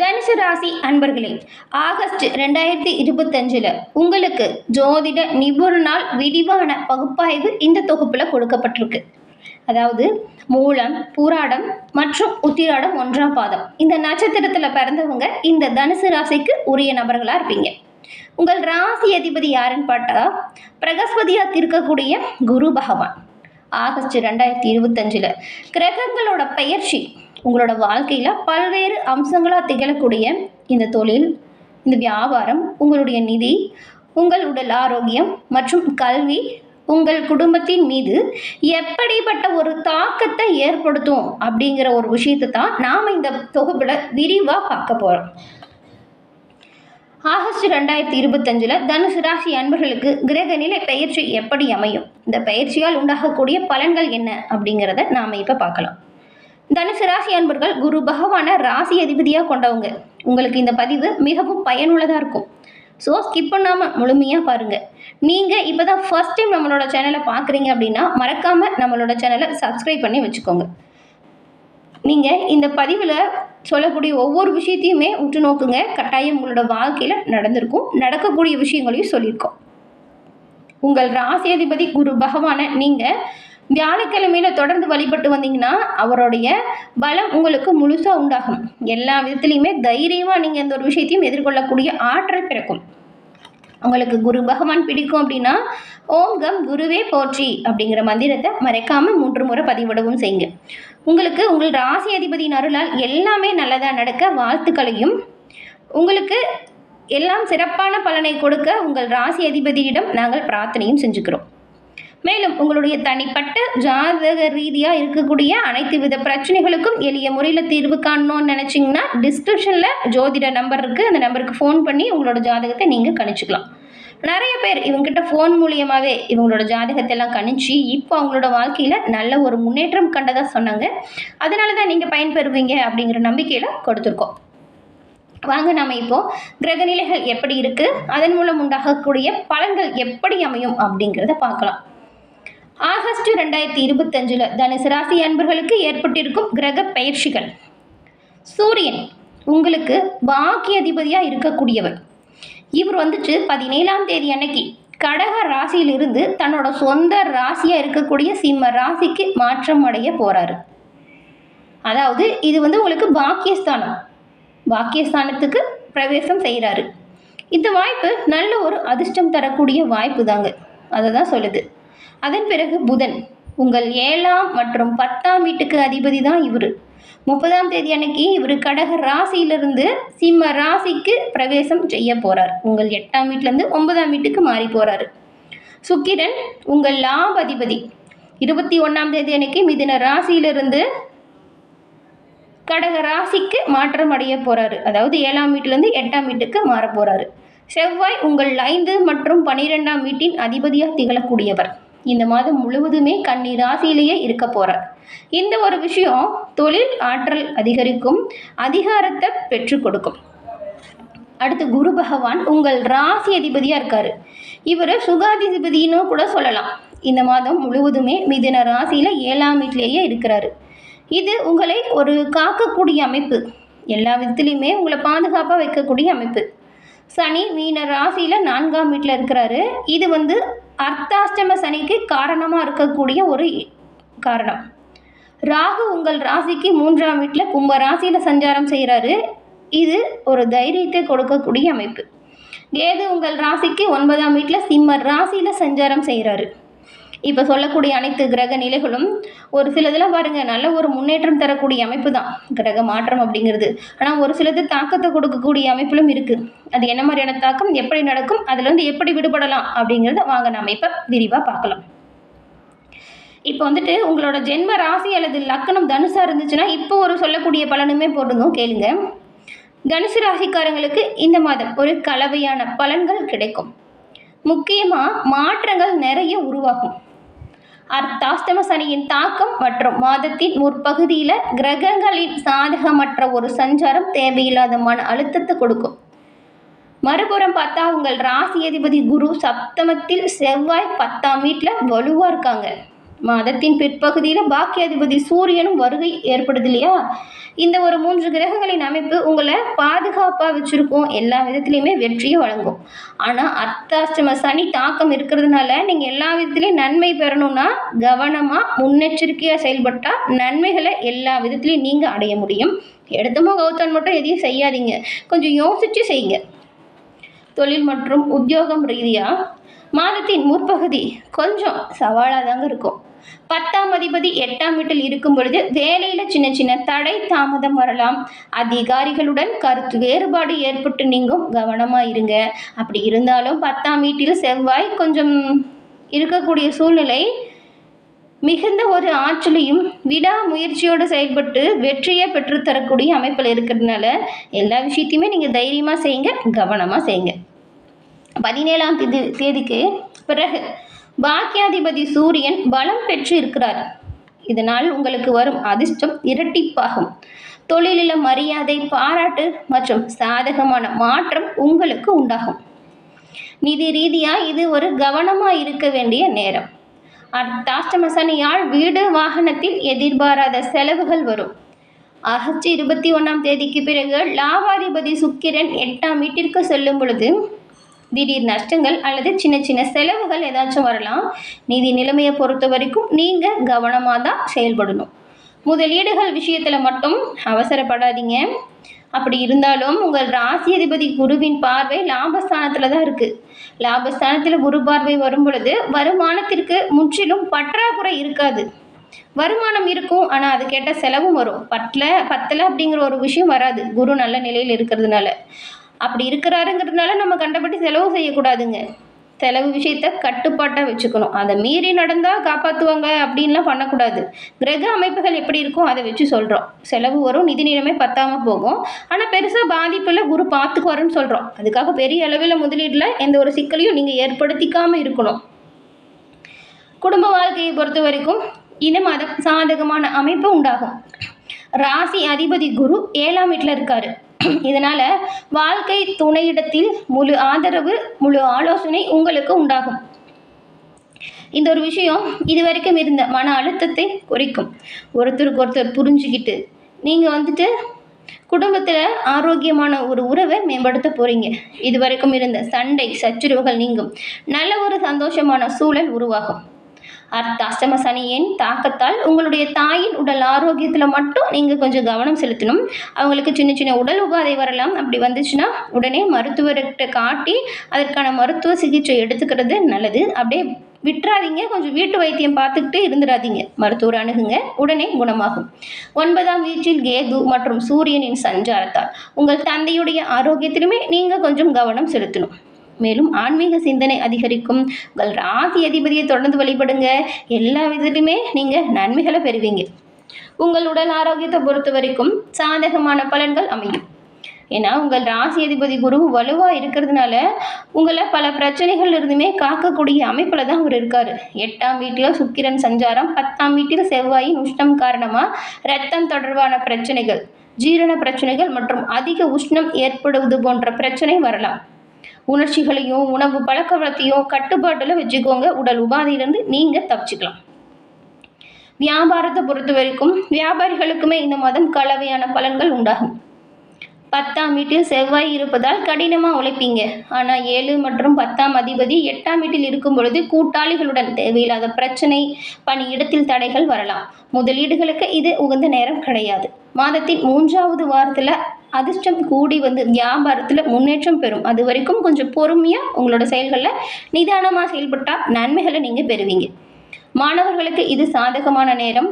தனுசு ராசி அன்பர்களே ஆகஸ்ட் ரெண்டாயிரத்தி இருபத்தஞ்சில் உங்களுக்கு ஜோதிட நிபுணனால் விரிவான பகுப்பாய்வு இந்த தொகுப்பில் கொடுக்கப்பட்டிருக்கு. அதாவது மூலம் பூராடம் மற்றும் உத்திராடம் ஒன்றாம் பாதம். இந்த நட்சத்திரத்தில் பிறந்தவங்க இந்த தனுசு ராசிக்கு உரிய நபர்களாக இருப்பீங்க. உங்கள் ராசி அதிபதி யாருன்னு பார்த்தா பிரகஸ்பதியாக இருக்கக்கூடிய குரு பகவான். ஆகஸ்ட் ரெண்டாயிரத்தி இருபத்தஞ்சில் கிரகங்களோட பெயர்ச்சி உங்களோட வாழ்க்கையில் பல்வேறு அம்சங்களாக திகழக்கூடிய இந்த தொழில் இந்த வியாபாரம் உங்களுடைய நிதி உங்கள் உடல் ஆரோக்கியம் மற்றும் கல்வி உங்கள் குடும்பத்தின் மீது எப்படிப்பட்ட ஒரு தாக்கத்தை ஏற்படுத்தும் அப்படிங்கிற ஒரு விஷயத்தை தான் நாம் இந்த தொகுப்பில் விரிவாக பார்க்க போகிறோம் ஆகஸ்ட் ரெண்டாயிரத்தி இருபத்தஞ்சில் தனுசு ராசி அன்பர்களுக்கு கிரக நிலை பயிற்சி எப்படி அமையும்? இந்த பயிற்சியால் உண்டாகக்கூடிய பலன்கள் என்ன அப்படிங்கிறத நாம் இப்போ பார்க்கலாம். தனுசு ராசி அன்பர்கள் குரு பகவான ராசி அதிபதியாக கொண்டவங்க. உங்களுக்கு இந்த பதிவு மிகவும் பயனுள்ளதாக இருக்கும். ஸோ ஸ்கிப் பண்ணாமல் முழுமையாக பாருங்கள் நீங்கள் இப்போ தான் ஃபஸ்ட் டைம் நம்மளோட சேனலை பார்க்குறீங்க அப்படின்னா மறக்காமல் நம்மளோட சேனலை சப்ஸ்கிரைப் பண்ணி வச்சுக்கோங்க. நீங்கள் இந்த பதிவில் சொல்லக்கூடிய ஒவ்வொரு விஷயத்தையுமே உற்று நோக்குங்க கட்டாயம் உங்களோட வாழ்க்கையில் நடந்திருக்கும் நடக்கக்கூடிய விஷயங்களையும் சொல்லியிருக்கோம். உங்கள் ராசி அதிபதி குரு பகவானை நீங்கள் வியாழக்கிழமையில தொடர்ந்து வழிபட்டு வந்தீங்கன்னா அவருடைய பலம் உங்களுக்கு முழுசாக உண்டாகும். எல்லா விதத்துலேயுமே தைரியமாக நீங்கள் எந்த ஒரு விஷயத்தையும் எதிர்கொள்ளக்கூடிய ஆற்றல் பிறக்கும். உங்களுக்கு குரு பகவான் பிடிக்கும் அப்படின்னா ஓம் கம் குருவே போற்றி அப்படிங்கிற மந்திரத்தை மறைக்காமல் மூன்று முறை பதிவிடவும் செய்யுங்க. உங்களுக்கு உங்கள் ராசி அதிபதியின் அருளால் எல்லாமே நல்லதாக நடக்க வாழ்த்துக்களையும் உங்களுக்கு எல்லாம் சிறப்பான பலனை கொடுக்க உங்கள் ராசி அதிபதியிடம் நாங்கள் பிரார்த்தனையும் செஞ்சுக்கிறோம். மேலும் உங்களுடைய தனிப்பட்ட ஜாதக ரீதியாக இருக்கக்கூடிய அனைத்து வித பிரச்சனைகளுக்கும் எளிய முறையில் தீர்வு காணணும்னு நினச்சிங்கன்னா டிஸ்கிரிப்ஷனில் ஜோதிட நம்பர் இருக்குது அந்த நம்பருக்கு ஃபோன் பண்ணி உங்களோட ஜாதகத்தை நீங்கள் கணிச்சிக்கலாம். நிறைய பேர் இவங்ககிட்ட ஃபோன் மூலியமாகவே இவங்களோட ஜாதகத்தை எல்லாம் கணிச்சு இப்போ அவங்களோட வாழ்க்கையில் நல்ல ஒரு முன்னேற்றம் கண்டதாக சொன்னாங்க. அதனால தான் நீங்கள் பயன்பெறுவீங்க அப்படிங்கிற நம்பிக்கையில் கொடுத்துருக்கோம். வாங்க நாம இப்போ கிரகநிலைகள் எப்படி இருக்கு? அதன் மூலம் உண்டாகக்கூடிய பலன்கள் எப்படி அமையும் அப்படிங்கிறத பார்க்கலாம். ஆகஸ்ட் ரெண்டாயிரத்தி இருபத்தஞ்சில் தனுசு ராசி அன்பர்களுக்கு ஏற்பட்டிருக்கும் கிரக பயிற்சிகள். சூரியன் உங்களுக்கு பாக்கிய அதிபதியாக இருக்கக்கூடியவர். இவர் வந்துட்டு பதினேழாம் தேதி அன்னைக்கு கடக ராசியிலிருந்து தன்னோட சொந்த ராசியாக இருக்கக்கூடிய சிம்ம ராசிக்கு மாற்றம் அடைய போகிறாரு அதாவது இது வந்து உங்களுக்கு பாக்கியஸ்தானம். பாக்கியஸ்தானத்துக்கு பிரவேசம் செய்கிறாரு இந்த வாய்ப்பு நல்ல ஒரு அதிர்ஷ்டம் தரக்கூடிய வாய்ப்பு தாங்க அதை தான் சொல்லுது. அதன் பிறகு புதன் உங்கள் ஏழாம் மற்றும் பத்தாம் வீட்டுக்கு அதிபதி தான் இவர். முப்பதாம் தேதி அன்னைக்கு இவர் கடக ராசியிலிருந்து சிம்ம ராசிக்கு பிரவேசம் செய்ய போகிறார் உங்கள் எட்டாம் வீட்டிலேருந்து ஒன்பதாம் வீட்டுக்கு மாறி போகிறாரு சுக்கிரன் உங்கள் லாப அதிபதி. இருபத்தி ஒன்றாம் தேதி அன்னைக்கு மிதின ராசியிலிருந்து கடக ராசிக்கு மாற்றம் அடைய போகிறாரு அதாவது ஏழாம் வீட்டிலேருந்து எட்டாம் வீட்டுக்கு மாற போகிறாரு செவ்வாய் உங்கள் ஐந்து மற்றும் பனிரெண்டாம் வீட்டின் அதிபதியாக திகழக்கூடியவர். இந்த மாதம் முழுவதுமே கன்னி ராசியிலேயே இருக்க போகிறார் இந்த ஒரு விஷயம் தொழில் ஆற்றல் அதிகரிக்கும் அதிகாரத்தை பெற்றுக் கொடுக்கும். அடுத்து குரு பகவான் உங்கள் ராசி அதிபதியாக இருக்கார். இவர் சுகாதிபதினு கூட சொல்லலாம். இந்த மாதம் முழுவதுமே மிதின ராசியில் ஏழாம் வீட்டிலேயே இருக்கிறாரு. இது உங்களை ஒரு காக்கக்கூடிய அமைப்பு. எல்லா விதத்துலேயுமே உங்களை பாதுகாப்பாக வைக்கக்கூடிய அமைப்பு. சனி மீன ராசியில் நான்காம் வீட்டில் இருக்கிறாரு. இது வந்து அர்த்தாஷ்டம சனிக்கு காரணமாக இருக்கக்கூடிய ஒரு காரணம். ராகு உங்கள் ராசிக்கு மூன்றாம் வீட்டில் கும்ப ராசியில் சஞ்சாரம் செய்கிறாரு இது ஒரு தைரியத்தை கொடுக்கக்கூடிய அமைப்பு. கேது உங்கள் ராசிக்கு ஒன்பதாம் வீட்டில் சிம்ம ராசியில் சஞ்சாரம் செய்கிறாரு இப்போ சொல்லக்கூடிய அனைத்து கிரக நிலைகளும் ஒரு சிலதெல்லாம் பாருங்கள் நல்ல ஒரு முன்னேற்றம் தரக்கூடிய அமைப்பு தான் கிரக மாற்றம் அப்படிங்கிறது. ஆனால் ஒரு சிலது தாக்கத்தை கொடுக்கக்கூடிய அமைப்பிலும் இருக்குது அது என்ன மாதிரியான தாக்கம் எப்படி நடக்கும் அதுலேருந்து எப்படி விடுபடலாம் அப்படிங்கிறத வாங்க நாம் இப்போ விரிவாக பார்க்கலாம். இப்போ வந்துட்டு உங்களோட ஜென்ம ராசி அல்லது லக்கணம் தனுசாக இருந்துச்சுன்னா இப்போ ஒரு சொல்லக்கூடிய பலனுமே போட்டுங்க கேளுங்க. தனுசு ராசிக்காரங்களுக்கு இந்த மாதம் ஒரு கலவையான பலன்கள் கிடைக்கும். முக்கியமாக மாற்றங்கள் நிறைய உருவாகும். அர்த்தாஷ்டம சனியின் தாக்கம் மற்றும் மாதத்தின் முற்பகுதியில் கிரகங்களின் சாதகமற்ற ஒரு சஞ்சாரம் தேவையில்லாத மன அழுத்தத்தை கொடுக்கும். மறுபுறம் பார்த்தா உங்கள் ராசி அதிபதி குரு சப்தமத்தில் செவ்வாய் பத்தாம் வீட்டில் வலுவாக இருக்காங்க. மாதத்தின் பிற்பகுதியில் பாக்கியாதிபதி சூரியனும் வருகை ஏற்படுது இல்லையா இந்த ஒரு மூன்று கிரகங்களின் அமைப்பு உங்களை பாதுகாப்பாக வச்சுருக்கோம். எல்லா விதத்துலேயுமே வெற்றியை வழங்கும். ஆனால் அர்த்தாஷ்டம சனி தாக்கம் இருக்கிறதுனால நீங்கள் எல்லா விதத்துலேயும் நன்மை பெறணும்னா கவனமாக முன்னெச்சரிக்கையாக செயல்பட்டால் நன்மைகளை எல்லா விதத்துலேயும் நீங்கள் அடைய முடியும். எடுத்தமோ கௌத்தன் மட்டும் எதையும் செய்யாதீங்க. கொஞ்சம் யோசித்து செய்யுங்க. தொழில் மற்றும் உத்தியோகம் ரீதியாக மாதத்தின் முற்பகுதி கொஞ்சம் சவாலாக தாங்க இருக்கும். பத்தாம் அதிபதி எட்டாம் வீட்டில் இருக்கும் பொழுது வேலையில் சின்ன சின்ன தடை தாமதம் வரலாம். அதிகாரிகளுடன் கருத்து வேறுபாடு ஏற்பட்டு நீங்கும். கவனமாக இருங்க. அப்படி இருந்தாலும் பத்தாம் வீட்டில் செவ்வாய் கொஞ்சம் இருக்கக்கூடிய சூழ்நிலை மிகுந்த ஒரு ஆற்றலையும் விடா முயற்சியோடு செயல்பட்டு வெற்றியை பெற்றுத்தரக்கூடிய அமைப்பில் இருக்கிறதுனால எல்லா விஷயத்தையுமே நீங்கள் தைரியமாக செய்யுங்க கவனமாக செய்யுங்க. பதினேழாம் தேதி தேதிக்கு பிறகு பாக்கியாதிபதி சூரியன் பலம் பெற்று இருக்கிறார் இதனால் உங்களுக்கு வரும் அதிர்ஷ்டம் இரட்டிப்பாகும். தொழிலில் மரியாதை பாராட்டு மற்றும் சாதகமான மாற்றம் உங்களுக்கு உண்டாகும். நிதி ரீதியாக இது ஒரு கவனமாக இருக்க வேண்டிய நேரம். அர்த்தாஷ்டம சனியால் வீடு வாகனத்தில் எதிர்பாராத செலவுகள் வரும். ஆகஸ்ட் இருபத்தி ஒன்றாம் தேதிக்கு பிறகு லாபாதிபதி சுக்கிரன் எட்டாம் வீட்டிற்கு செல்லும் பொழுது திடீர் நஷ்டங்கள் அல்லது சின்ன சின்ன செலவுகள் ஏதாச்சும் வரலாம். நிதி நிலைமையை பொறுத்த வரைக்கும் நீங்கள் கவனமாக தான் செயல்படணும். முதலீடுகள் விஷயத்தில் மட்டும் அவசரப்படாதீங்க. அப்படி இருந்தாலும் உங்கள் ராசி அதிபதி குருவின் பார்வை லாபஸ்தானத்தில் தான் இருக்குது லாபஸ்தானத்தில் குரு பார்வை வரும் பொழுது வருமானத்திற்கு முற்றிலும் பற்றாக்குறை இருக்காது. வருமானம் இருக்கும் ஆனால் அது கேட்ட செலவும் வரும். பத்தல பத்தலை அப்படிங்கிற ஒரு விஷயம் வராது. குரு நல்ல நிலையில் இருக்கிறதுனால. அப்படி இருக்கிறாருங்கிறதுனால நம்ம கண்டபடி செலவு செய்யக்கூடாதுங்க. செலவு விஷயத்த கட்டுப்பாட்டாக வச்சுக்கணும். அதை மீறி நடந்தால் காப்பாற்றுவாங்க அப்படின்லாம் பண்ணக்கூடாது. கிரக அமைப்புகள் எப்படி இருக்கோ அதை வச்சு சொல்கிறோம் செலவு வரும் நிதி நிலைமை பத்தாமல் போகும். ஆனால் பெருசாக பாதிப்பில் குரு பார்த்துக்குவாருன்னு சொல்கிறோம் அதுக்காக பெரிய அளவில் முதலீட்டில் எந்த ஒரு சிக்கலையும் நீங்கள் ஏற்படுத்திக்காமல் இருக்கணும். குடும்ப வாழ்க்கையை பொறுத்த வரைக்கும் இந்த மாதம் சாதகமான அமைப்பு உண்டாகும். ராசி அதிபதி குரு ஏழாம் வீட்டில் இருக்காரு. இதனால் வாழ்க்கை துணையிடத்தில் முழு ஆதரவு முழு ஆலோசனை உங்களுக்கு உண்டாகும். இந்த ஒரு விஷயம் இது வரைக்கும் இருந்த மன அழுத்தத்தை குறைக்கும். ஒருத்தருக்கு ஒருத்தர் புரிஞ்சுக்கிட்டு நீங்கள் வந்துட்டு குடும்பத்தில் ஆரோக்கியமான ஒரு உறவை மேம்படுத்த போகிறீங்க இது வரைக்கும் இருந்த சண்டை சச்சுரவுகள் நீங்கும். நல்ல ஒரு சந்தோஷமான சூழல் உருவாகும். அர்த்தாஷ்டம சனியின் தாக்கத்தால் உங்களுடைய தாயின் உடல் ஆரோக்கியத்தில் மட்டும் நீங்கள் கொஞ்சம் கவனம் செலுத்தணும். அவங்களுக்கு சின்ன சின்ன உடல் உபாதை வரலாம். அப்படி வந்துச்சுன்னா உடனே மருத்துவர்கிட்ட காட்டி அதற்கான மருத்துவ சிகிச்சை எடுத்துக்கிறது நல்லது. அப்படியே விட்டுறாதீங்க. கொஞ்சம் வீட்டு வைத்தியம் பார்த்துக்கிட்டு இருந்துடாதீங்க. மருத்துவர் அணுகுங்க. உடனே குணமாகும். ஒன்பதாம் வீட்டில் கேது மற்றும் சூரியனின் சஞ்சாரத்தால் உங்கள் தந்தையுடைய ஆரோக்கியத்திலுமே நீங்கள் கொஞ்சம் கவனம் செலுத்தணும். மேலும் ஆன்மீக சிந்தனை அதிகரிக்கும். உங்கள் ராசி அதிபதியை தொடர்ந்து வழிபடுங்க. எல்லா விதத்திலுமே நீங்கள் நன்மைகளை பெறுவீங்க. உங்கள் உடல் ஆரோக்கியத்தை பொறுத்த வரைக்கும் சாதகமான பலன்கள் அமையும். ஏன்னா உங்கள் ராசி அதிபதி குரு வலுவாக இருக்கிறதுனால உங்களை பல பிரச்சனைகள் இருந்துமே காக்கக்கூடிய அமைப்பில் தான் அவர் இருக்கார். எட்டாம் வீட்டில் சுக்கிரன் சஞ்சாரம் பத்தாம் வீட்டில் செவ்வாயின் உஷ்ணம் காரணமாக ரத்தம் தொடர்பான பிரச்சனைகள் ஜீரண பிரச்சனைகள் மற்றும் அதிக உஷ்ணம் ஏற்படுவது போன்ற பிரச்சனை வரலாம். உணர்ச்சிகளையும் உணவு பழக்க வளத்தையும் கட்டுப்பாட்டில் வச்சுக்கோங்க. உடல் உபாதையிலேருந்து நீங்கள் தப்பிச்சுக்கலாம். வியாபாரத்தை பொறுத்த வரைக்கும் வியாபாரிகளுக்குமே இந்த மாதம் கலவையான பலன்கள் உண்டாகும். பத்தாம் வீட்டில் செவ்வாய் இருப்பதால் கடினமாக உழைப்பீங்க. ஆனால் ஏழு மற்றும் பத்தாம் அதிபதி எட்டாம் வீட்டில் இருக்கும் பொழுது கூட்டாளிகளுடன் தேவையில்லாத பிரச்சனை பணியிடத்தில் தடைகள் வரலாம். முதலீடுகளுக்கு இது உகந்த நேரம் கிடையாது. மாதத்தின் மூன்றாவது வாரத்தில் அதிர்ஷ்டம் கூடி வந்து வியாபாரத்தில் முன்னேற்றம் பெறும். அது வரைக்கும் கொஞ்சம் பொறுமையாக உங்களோட செயல்களில் நிதானமாக செயல்பட்டால் நன்மைகளை நீங்கள் பெறுவீங்க. மாணவர்களுக்கு இது சாதகமான நேரம்.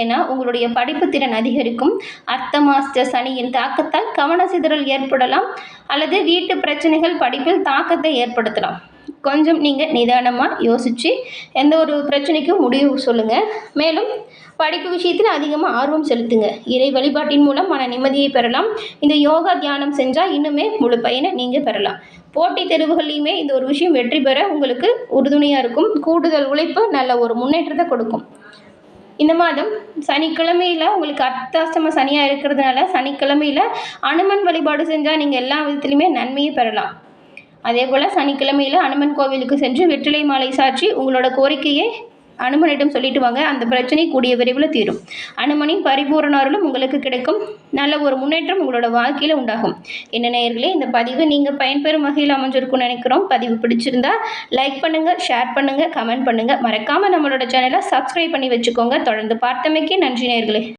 ஏன்னா உங்களுடைய படிப்பு திறன் அதிகரிக்கும். அர்த்த மாஸ்டர் சனியின் தாக்கத்தால் கவன சிதறல் ஏற்படலாம். அல்லது வீட்டு பிரச்சனைகள் படிப்பில் தாக்கத்தை ஏற்படுத்தலாம். கொஞ்சம் நீங்கள் நிதானமாக யோசித்து எந்த ஒரு பிரச்சனைக்கும் முடிவு சொல்லுங்கள் மேலும் படிப்பு விஷயத்தில் அதிகமாக ஆர்வம் செலுத்துங்க. இறை வழிபாட்டின் மூலம் மன நிம்மதியை பெறலாம். இந்த யோகா தியானம் செஞ்சால் இன்னுமே முழு பயனை நீங்கள் பெறலாம். போட்டி தெருவுகள்லையுமே இந்த ஒரு விஷயம் வெற்றி பெற உங்களுக்கு உறுதுணையாக இருக்கும். கூடுதல் உழைப்பு நல்ல ஒரு முன்னேற்றத்தை கொடுக்கும். இந்த மாதம் சனிக்கிழமையில் உங்களுக்கு அர்த்தாஷ்டம சனியாக இருக்கிறதுனால சனிக்கிழமையில் அனுமன் வழிபாடு செஞ்சால் நீங்கள் எல்லா விதத்துலையுமே நன்மையை பெறலாம். அதே போல் சனிக்கிழமையில் அனுமன் கோவிலுக்கு சென்று வெற்றிலை மாலை சாற்றி உங்களோட கோரிக்கையை அனுமனிடம் சொல்லிட்டு வாங்க. அந்த பிரச்சனை கூடிய விரைவில் தீரும். அனுமனின் பரிபூரண அருளும் உங்களுக்கு கிடைக்கும். நல்ல ஒரு முன்னேற்றம் உங்களோட வாழ்க்கையில் உண்டாகும். என்ன நேயர்களே இந்த பதிவு நீங்கள் பயன்பெறும் வகையில் அமைஞ்சிருக்கும்னு நினைக்கிறோம். பதிவு பிடிச்சிருந்தா லைக் பண்ணுங்கள் ஷேர் பண்ணுங்கள் கமெண்ட் பண்ணுங்கள் மறக்காமல் நம்மளோட சேனலை சப்ஸ்கிரைப் பண்ணி வச்சுக்கோங்க. தொடர்ந்து பார்த்தமைக்கே நன்றி நேயர்களே.